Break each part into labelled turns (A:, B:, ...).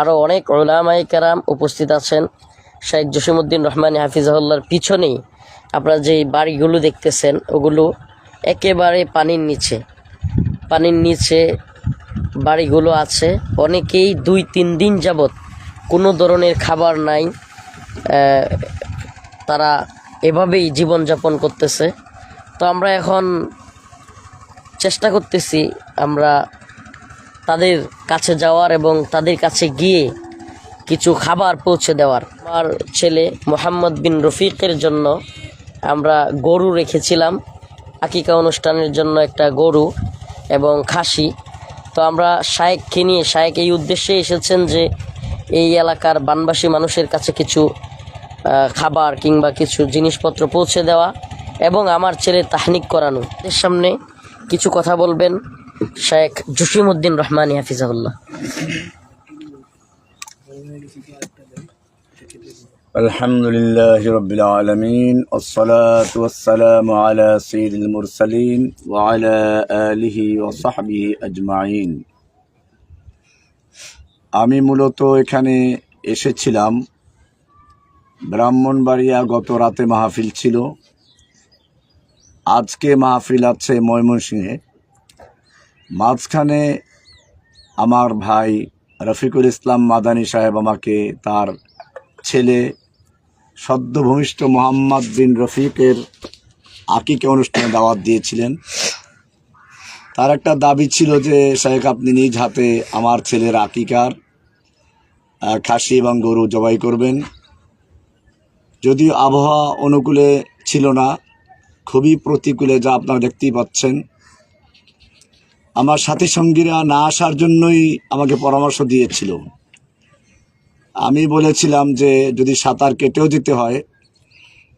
A: আরও অনেক ওলামাই কেরাম উপস্থিত আছেন। শেখ জসিমুদ্দিন রহমানী হাফিজাহুল্লার পিছনেই আপনারা যে বাড়িগুলো দেখতেছেন, ওগুলো একেবারে পানির নিচে। পানির নিচে বাড়িগুলো আছে। অনেকেই দুই তিন দিন যাবৎ কোনো ধরনের খাবার নাই তারা এভাবেই জীবনযাপন করতেছে। তো আমরা এখন চেষ্টা করতেছি আমরা তাদের কাছে যাওয়ার এবং তাদের কাছে গিয়ে কিছু খাবার পৌঁছে দেওয়ার। আমার ছেলে মোহাম্মদ বিন রফিকের জন্য আমরা গরু রেখেছিলাম। আকিকা অনুষ্ঠানের জন্য একটা গরু এবং খাসি। তো আমরা শায়েককে নিয়ে, শায়েক এই উদ্দেশ্যে এসেছেন যে এই এলাকার বানবাসী মানুষের কাছে কিছু খাবার কিংবা কিছু জিনিসপত্র পৌঁছে দেওয়া এবং আমার ছেলে তাহনিক করানো। এর সামনে কিছু কথা বলবেন। শেখ জসিমউদ্দিন রহমানী হাফিজাহুল্লাহ
B: الحمد لله رب العالمين والصلاة والسلام على سيد المرسلين وعلى آله وصحبه أجمعين আমি মূলত এখানে এসেছিলাম ব্রাহ্মণবাড়িয়া গত রাতে মাহফিল ছিল আজকে মাহফিল আছে ময়মনসিংহে মাঝখানে আমার ভাই রফিকুল ইসলাম মাদানী সাহেব আমাকে তার ছেলে সদ্যভূমিষ্ঠ মোহাম্মদ বিন রফিকের আকিকে অনুষ্ঠানে দাওয়াত দিয়েছিলেন। তার একটা দাবি ছিল যে, শেখ, আপনি নিজ হাতে আমার ছেলের আকিকার খাসি এবং গরু জবাই করবেন। যদিও আবহাওয়া অনুকূলে ছিল না, খুবই প্রতিকূলে যা আপনারা দেখতেই পাচ্ছেন। আমার সাথী সঙ্গীরা না আসার জন্যই আমাকে পরামর্শ দিয়েছিল। আমি বলেছিলাম যে যদি সাঁতার কেটেও যেতে হয়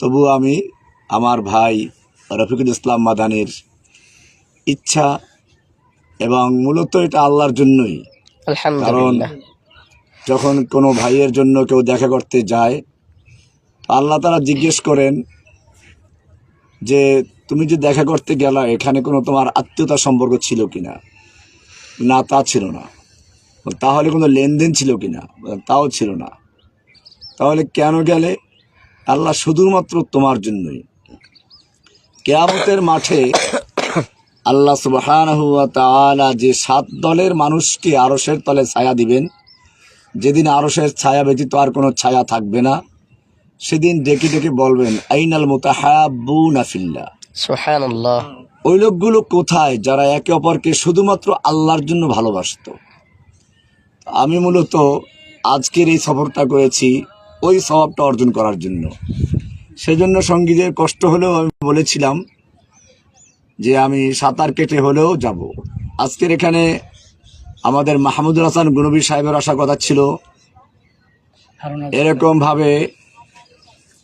B: তবু আমি আমার ভাই রফিকুল ইসলাম মাদানির ইচ্ছা এবং মূলত এটা আল্লাহর জন্যই।
A: কারণ
B: যখন কোনো ভাইয়ের জন্য কেউ দেখা করতে যায় আল্লাহ তারা জিজ্ঞেস করেন যে তুমি যে দেখা করতে গেলা, এখানে কোনো তোমার আত্মীয়তা সম্পর্ক ছিল কিনা? না না তা ছিল না। তাহলে কোনো লেনদেন ছিল কিনা? তাও ছিল না। তাহলে কেন গেলে? আল্লাহ শুধুমাত্র তোমার জন্যই। কেয়ামতের মাঠে আল্লাহ সুবহানাহু ওয়া তাআলা যে সাত দলের মানুষকে আরসের তলে ছায়া দিবেন, যেদিন আরসের ছায়া ব্যতীত আর কোনো ছায়া থাকবে না, সেদিন ডেকে ডেকে বলবেন, আইনাল ফিল্লাহ।
A: সুবহানাল্লাহ
B: ওই লোকগুলো কোথায় যারা একে অপরকে শুধুমাত্র আল্লাহর জন্য ভালোবাসতো? আমি মূলত আজকের এই সফরটা করেছি ওই স্বভাবটা অর্জন করার জন্য। সেজন্য সঙ্গীদের কষ্ট হলেও আমি বলেছিলাম যে আমি সাঁতার কেটে হলেও যাব। আজকের এখানে আমাদের মাহমুদুল হাসান গুনবী সাহেবের আসার কথা ছিল। এরকমভাবে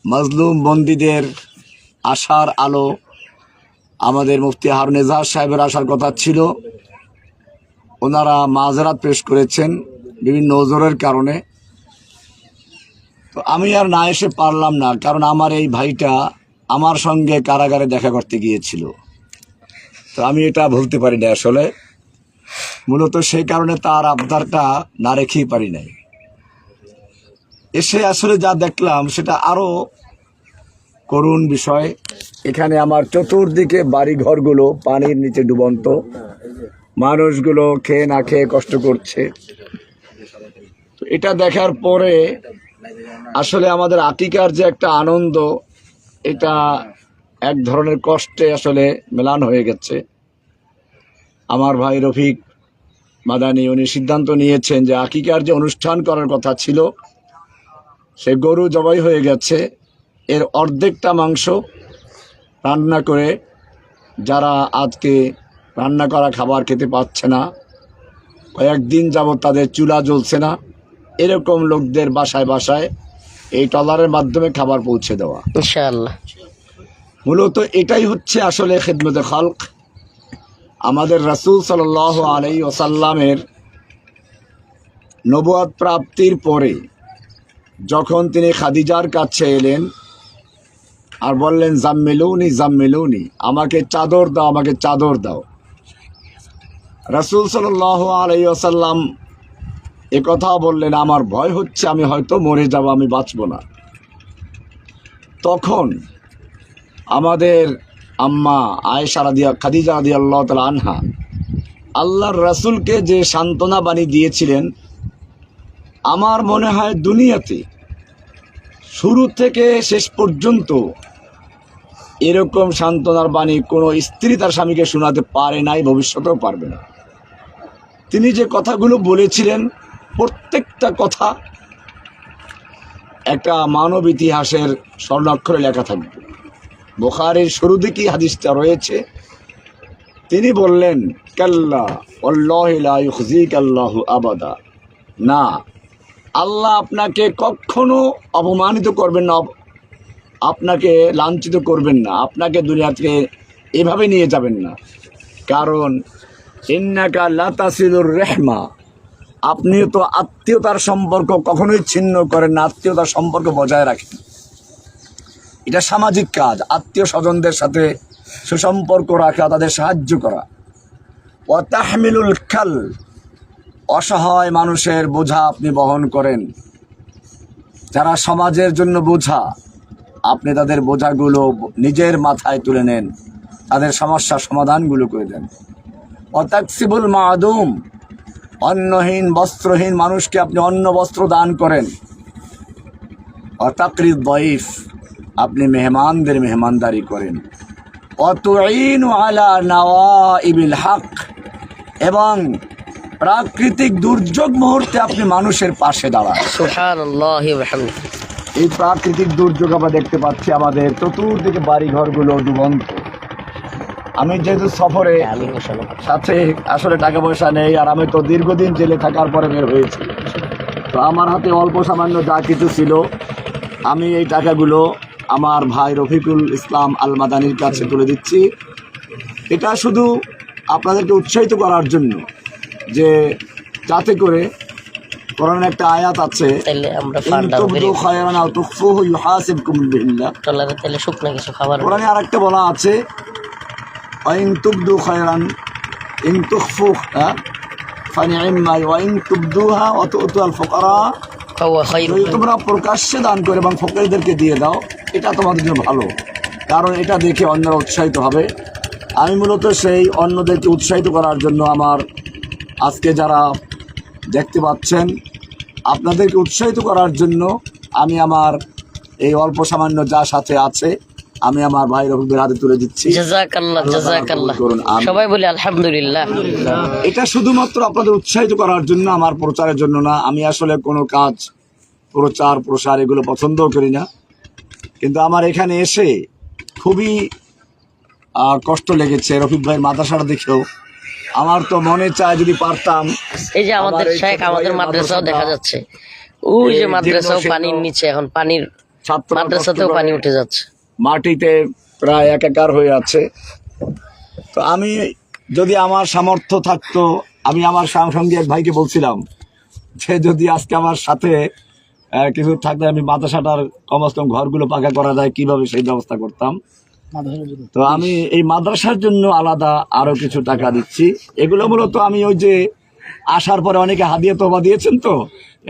B: মজলুম বন্দীদের আশার আলো আমাদের মুফতি হারুন এজাহার সাহেবের আসার কথা ছিল। ওনারা মাঝরাত পেশ করেছেন বিভিন্ন ওজোরের কারণে। তো আমি আর না এসে পারলাম না, কারণ আমার এই ভাইটা আমার সঙ্গে কারাগারে দেখা করতে গিয়েছিল। তো আমি এটা ভুলতে পারি না আসলে। মূলত সেই কারণে তার আবদারটা না রেখেই পারি নাই। এসে আসলে যা দেখলাম, সেটা আরও করুণ বিষয়। এখানে আমার চতুর্দিকে বাড়ি ঘরগুলো পানির নিচে ডুবন্ত। মানুষগুলো খেয়ে না খেয়ে কষ্ট করছে। এটা দেখার পরে আসলে আমাদের আতিকার যে একটা আনন্দ, এটা এক ধরনের কষ্টে আসলে মেলান হয়ে গেছে। আমার ভাই রফিক মাদানি, উনি সিদ্ধান্ত নিয়েছেন যে আকিকার যে অনুষ্ঠান করার কথা ছিল, সে গরু জবাই হয়ে গেছে। এর অর্ধেকটা মাংস রান্না করে যারা আজকে রান্না করা খাবার খেতে পাচ্ছে না কয়েকদিন যাবৎ তাদের চুলা জ্বলছে না এরকম লোকদের বাসায় বাসায় এই টলারের মাধ্যমে খাবার পৌঁছে দেওয়া।
A: ইনশাআল্লাহ।
B: মূলত এটাই হচ্ছে আসলে খেদমতে খালক। আমাদের রাসূল সাল্লাহ আলাই ওসাল্লামের নবাদ প্রাপ্তির পরে যখন তিনি খাদিজার কাছে এলেন আর বললেন, জাম্মেলুনি জাম্মেলুনি, আমাকে চাদর দাও, আমাকে চাদর দাও। রাসূল সাল্লাহ আলাই ওসাল্লাম এ কথাও বললেন, আমার ভয় হচ্ছে, আমি হয়তো মরে যাব, আমি বাঁচব না। তখন আমাদের আম্মা আয়েশা রাদিয়া, খাদিজা রাদি আল্লাহ তালা আনহা আল্লাহর রাসূলকে যে সান্ত্বনা বাণী দিয়েছিলেন, আমার মনে হয় দুনিয়াতে শুরু থেকে শেষ পর্যন্ত এরকম সান্ত্বনার বাণী কোনো স্ত্রী তার স্বামীকে শোনাতে পারে নাই, ভবিষ্যতেও পারবে না। তিনি যে কথাগুলো বলেছিলেন, প্রত্যেকটা কথা একটা মানব ইতিহাসের স্বর্ণাক্ষরে লেখা থাকবে। বোখারের শুরু দিকেই হাদিসটা রয়েছে? তিনি বললেন, কাল্লা আল্লাহ আবাদা। না, আল্লাহ আপনাকে কখনো অপমানিত করবেন না আপনাকে লাঞ্ছিত করবেন না, আপনাকে দুনিয়া থেকে এভাবে নিয়ে যাবেন না। কারণ, ইন্নাকা লাতাসিলুর রেহমা। আপনি তো আত্মীয়তার সম্পর্ক কখনোই ছিন্ন করেন না, আত্মীয়তার সম্পর্ক বজায় রাখেন। এটা সামাজিক কাজ, আত্মীয় স্বজনদের সাথে সুসম্পর্ক রাখা, তাদের সাহায্য করা। ও তাহমিলুল খাল, অসহায় মানুষের বোঝা আপনি বহন করেন। যারা সমাজের জন্য বোঝা আপনি তাদের বোঝাগুলো নিজের মাথায় তুলে নেন। তাদের সমস্যার সমাধানগুলো করে দেন। অতাকসিবুল মাদুম, অন্নহীন, বস্ত্রহীন মানুষকে আপনি অন্ন বস্ত্র দান করেন। অতাকরিদ দইফ আপনি মেহমানদের মেহমানদারি করেন। অতুইন আলা নাওয়া ইবিল হক, এবং প্রাকৃতিক দুর্যোগ মুহূর্তে আপনি মানুষের পাশে দাঁড়ান। এই প্রাকৃতিক দুর্যোগ আমরা দেখতে পাচ্ছি আমাদের চতুর্দিকে বাড়ি ঘরগুলো ডুবন্ত। আমি যেহেতু সফরে সাথে আসলে টাকা পয়সা নেই আর আমি তো দীর্ঘদিন জেলে থাকার পরে বের হয়েছি। তো আমার হাতে অল্প সামান্য যা কিছু ছিল, আমি এই টাকাগুলো আমার ভাই রফিকুল ইসলাম আল মাদানির কাছে তুলে দিচ্ছি। এটা শুধু আপনাদেরকে উৎসাহিত করার জন্য যে যাতে করে একটা আয়াত আছে
A: তাইলে আমরা
B: ইন
A: পান্ডা
B: তুবদু খায়রান আও তুখফুহু ইউহাসিবকুম বিল্লাহ
A: টলারে তাইলে শুকনা কিছু খাবার
B: কোরআনে আরেকটা বলা আছে তুবদু খায়রান ইন তুখফু তুবদুহা ওয়া ফুকারা। যদি তোমরা প্রকাশ্যে দান করে এবং ফকিরদেরকে দিয়ে দাও এটা তোমাদের জন্য ভালো। কারণ এটা দেখে অন্যরা উৎসাহিত হবে। আমি মূলত সেই অন্যদেরকে উৎসাহিত করার জন্য আমার আজকে যারা দেখতে পাচ্ছেন। আপনাদেরকে উৎসাহিত করার জন্য আমি আমার এই অল্প সামান্য যা সাথে আছে আমি আমার ভাই রফিকের হাতে তুলে দিচ্ছি।
A: সবাই বলি আলহামদুলিল্লাহ।
B: এটা শুধুমাত্র আপনাদের উৎসাহিত করার জন্য আমার প্রচারের জন্য না আমি আসলে কোনো কাজ প্রচার প্রসার এগুলো পছন্দও করি না। কিন্তু আমার এখানে এসে খুবই কষ্ট লেগেছে রফিক ভাইয়ের মাদ্রাসাটা দেখেও। আমার তো মনে চায় যদি পারতাম।
A: এই যে আমাদের শেখ আমাদের মাদ্রাসাও দেখা যাচ্ছে। ওই যে মাদ্রাসাও পানির নিচে এখন পানির
B: ছাত্র
A: মাদ্রাসাতেও পানি উঠে যাচ্ছে।
B: মাটিতে প্রায় একাকার হয়ে আছে। তো আমি যদি আমার সামর্থ্য থাকতো আমি আমার সঙ্গে এক ভাইকে বলছিলাম যে যদি আজকে আমার সাথে কিছু থাকলে আমি মাদ্রাসাটার কমস কম ঘরগুলো পাকা করা যায় কীভাবে সেই ব্যবস্থা করতাম? তো আমি এই মাদ্রাসার জন্য আলাদা আরও কিছু টাকা দিচ্ছি। এগুলো মূলত আমি ওই যে আসার পরে অনেকে হাদিয়া তোবা দিয়েছেন তো?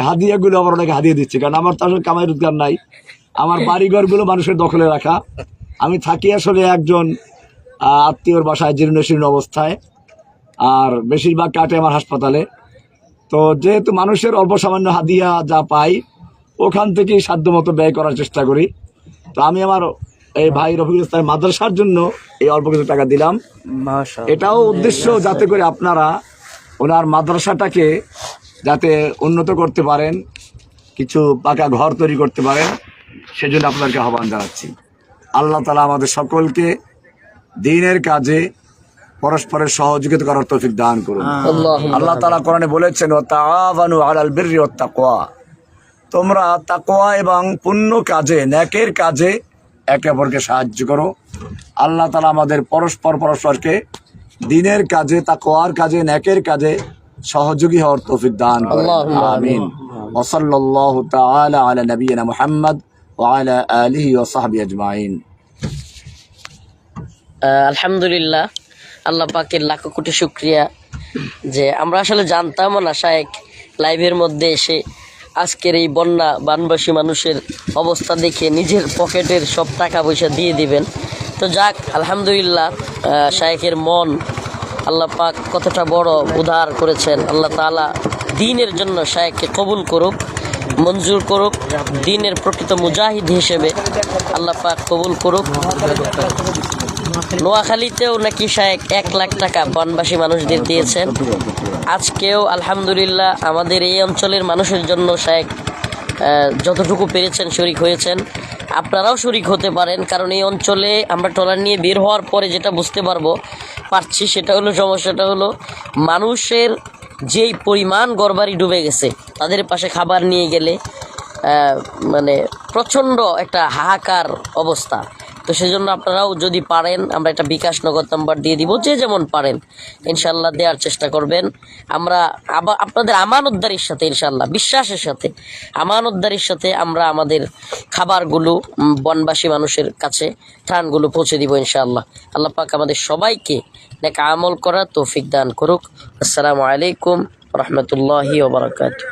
B: হাদিয়াগুলো আবার অনেকে হাদিয়ে দিচ্ছি কারণ আমার তো আসলে কামাই রোজগার নাই। আমার বাড়িঘরগুলো মানুষের দখলে রাখা। আমি থাকি আসলে একজন আত্মীয়র বাসায় জীর্ণ শীর্ণ অবস্থায় আর বেশিরভাগ কাটে আমার হাসপাতালে। তো যেহেতু মানুষের অল্প সামান্য হাদিয়া যা পাই ওখান থেকেই সাধ্য মতো ব্যয় করার চেষ্টা করি। তো আমি আমার এই ভাই রফিকুল ইসলামের মাদ্রাসার জন্য এই অল্প কিছু টাকা দিলাম। এটাও উদ্দেশ্য যাতে করে আপনারা ওনার মাদ্রাসাটাকে যাতে উন্নত করতে পারেন কিছু পাকা ঘর তৈরি করতে পারেন সেজন্য আপনাদেরকে আহ্বান জানাচ্ছি। আল্লাহ তালা আমাদের সকলকে দিনের কাজে পরস্পরের সহযোগিতা করার তৌফিক দান করুন। আল্লাহ তালা কোরআনে বলেছেন ও তাআভানু আলাল বিররি ওয়াত তাকওয়া তোমরা তাকওয়া এবং পুণ্য কাজে ন্যাকের কাজে একে অপরকে সাহায্য করো। আল্লাহ তালা আমাদের পরস্পর পরস্পরকে দিনের কাজে তাকওয়ার কাজে ন্যাকের কাজে সহযোগী হওয়ার তৌফিক দান আমিন। আলা নবিয়িনা মুহাম্মদ আলিহি ওয়া আজমাইন।
A: আলহামদুলিল্লাহ আল্লাহ পাকের লাখো কোটি শুক্রিয়া যে আমরা আসলে জানতামও না শায়েক লাইভের মধ্যে এসে আজকের এই বন্যা বানবাসী মানুষের অবস্থা দেখে নিজের পকেটের সব টাকা পয়সা দিয়ে দিবেন। তো যাক আলহামদুলিল্লাহ আহ, শায়েখের মন আল্লাহ পাক কতটা বড় উদার করেছেন। আল্লাহ তাআলা দিনের জন্য শায়েখকে কবুল করুক মঞ্জুর করুক দিনের প্রকৃত মুজাহিদ হিসেবে আল্লাহ পাক কবুল করুক। নোয়াখালীতেও নাকি শায়েক এক লাখ টাকা বনবাসী মানুষদের দিয়েছেন। আজকেও আলহামদুলিল্লাহ আমাদের এই অঞ্চলের মানুষের জন্য শায়েক যতটুকু পেরেছেন শরিক হয়েছেন। আপনারাও শরিক হতে পারেন, কারণ এই অঞ্চলে আমরা ট্রলার নিয়ে বের হওয়ার পরে যেটা বুঝতে পারব, পারছি, সেটা হলো সমস্যাটা হলো মানুষের যেই পরিমাণ গড়বাড়ি ডুবে গেছে, তাদের পাশে খাবার নিয়ে গেলে মানে প্রচণ্ড একটা হাহাকার অবস্থা। তো সেজন্য আপনারাও যদি পারেন, আমরা একটা বিকাশ নগদ নাম্বার দিয়ে দিব, যে যেমন পারেন ইনশাল্লাহ দেওয়ার চেষ্টা করবেন। আমরা আবার আপনাদের আমানতদারির সাথে ইনশাল্লাহ বিশ্বাসের সাথে, আমানতদারির সাথে আমরা আমাদের খাবারগুলো বনবাসী মানুষের কাছে, ত্রাণগুলো পৌঁছে দিব, ইনশাআল্লাহ। আল্লাহ পাক আমাদের সবাইকে নেক আমল করার তৌফিক দান করুক। আসসালামু আলাইকুম রহমতুল্লাহি ওবরাকাতু